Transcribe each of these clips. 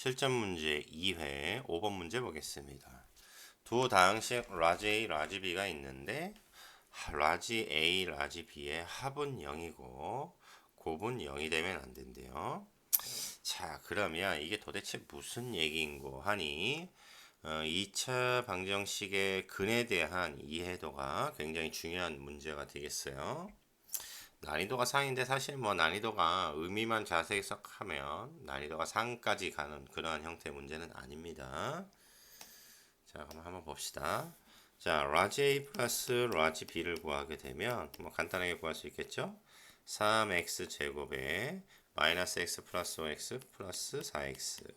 실전 문제 2회 5번 문제 보겠습니다. 두 다항식 라지 A, 라지 B가 있는데 하- 라지 A, 라지 B의 합은 0이고 곱은 0이 되면 안 된대요. 자, 그러면 이게 도대체 무슨 얘기인고 하니 어, 2차 방정식의 근에 대한 이해도가 굉장히 중요한 문제가 되겠어요. 난이도가 상인데 사실 뭐 난이도가 의미만 자세히 해석하면 난이도가 상까지 가는 그러한 형태의 문제는 아닙니다. 자, 그럼 한번 봅시다. 자, 라지 A 플러스 라지 B를 구하게 되면 뭐 간단하게 구할 수 있겠죠? 3x 제곱에 마이너스 x 플러스 5x 플러스 4x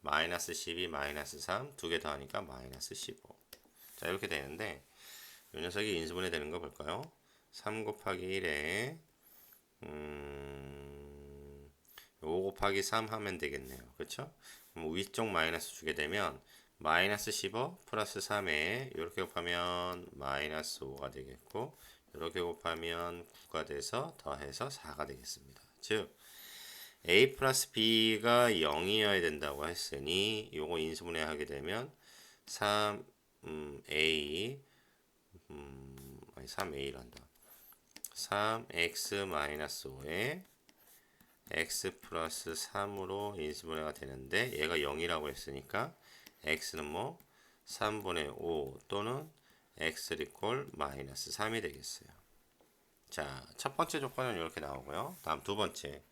마이너스 12 마이너스 3 두 개 더하니까 마이너스 15. 자, 이렇게 되는데 이 녀석이 인수분해 되는 거 볼까요? 3 곱하기 1에 음, 5 곱하기 3 하면 되겠네요. 그렇죠? 위쪽 마이너스 주게 되면 마이너스 15 플러스 3에 이렇게 곱하면 마이너스 5가 되겠고 이렇게 곱하면 9가 돼서 더해서 4가 되겠습니다. 즉 a 플러스 b가 0이어야 된다고 했으니 요거 인수분해 하게 되면 3 음, a 음, 아니 3a란다. 3x 마이너스 5에 x 플러스 3으로 인수분해가 되는데 얘가 0이라고 했으니까 x는 뭐 3분의 5 또는 x 이퀄 마이너스 3이 되겠어요. 자, 첫 번째 조건은 이렇게 나오고요. 다음 두 번째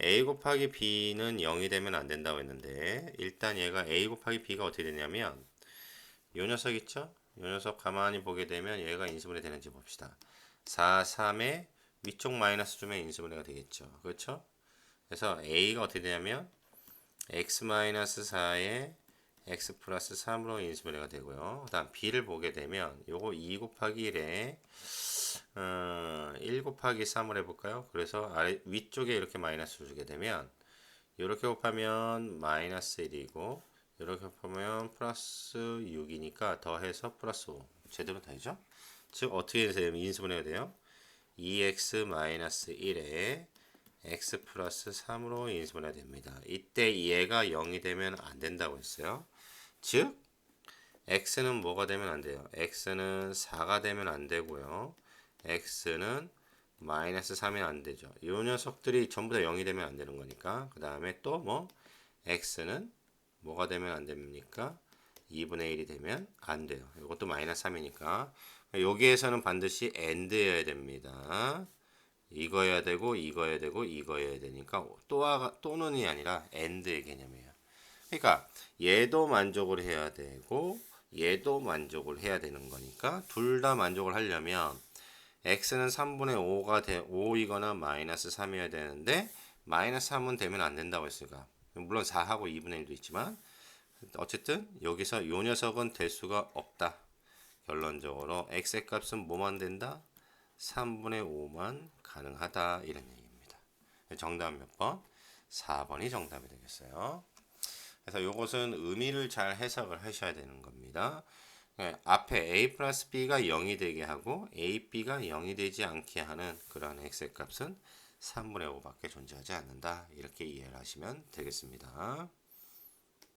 a 곱하기 b는 0이 되면 안 된다고 했는데 일단 얘가 a 곱하기 b가 어떻게 되냐면 요 녀석 있죠? 요 녀석 가만히 보게 되면 얘가 인수분해 되는지 봅시다. 4, 3에 위쪽 마이너스 주면 인수분해가 되겠죠. 그렇죠? 그래서 a가 어떻게 되냐면 x 마이너스 4에 x 플러스 3으로 인수분해가 되고요. 그다음 b를 보게 되면 요거 2 곱하기 1에 어, 1 곱하기 3을 해볼까요? 그래서 아래 위쪽에 이렇게 마이너스를 주게 되면 이렇게 곱하면 마이너스 1이고 이렇게 곱하면 플러스 6이니까 더해서 플러스 5 제대로 되죠? 즉 어떻게 되세요? 인수분해가 돼요? 2x 마이너스 1에 x 플러스 3으로 인수분해가 됩니다. 이때 얘가 0이 되면 안 된다고 했어요. 즉 x는 뭐가 되면 안 돼요? x는 4가 되면 안 되고요. x는 마이너스 3이 안 되죠. 이 녀석들이 전부 다 0이 되면 안 되는 거니까. 그 다음에 또 뭐 x는 뭐가 되면 안 됩니까? 2분의 1이 되면 안 돼요. 이것도 마이너스 3이니까. 여기에서는 반드시 and여야 됩니다. 이거여야 되고 이거여야 되고 이거여야 되니까 또가 또는이 아니라 and의 개념이에요. 그러니까 얘도 만족을 해야 되고 얘도 만족을 해야 되는 거니까 둘 다 만족을 하려면 x는 3분의 5가 돼 5이거나 마이너스 3이어야 되는데 마이너스 3은 되면 안 된다고 했으니까 물론 4하고 2분의 1도 있지만 어쨌든 여기서 요 녀석은 될 수가 없다. 결론적으로 x의 값은 뭐만 된다? 3분의 5만 가능하다 이런 얘기입니다. 정답 몇 번? 4번이 정답이 되겠어요. 그래서 이것은 의미를 잘 해석을 하셔야 되는 겁니다. 네, 앞에 a 플러스 b가 0이 되게 하고 a, b가 0이 되지 않게 하는 그런 x의 값은 3분의 5밖에 존재하지 않는다. 이렇게 이해를 하시면 되겠습니다.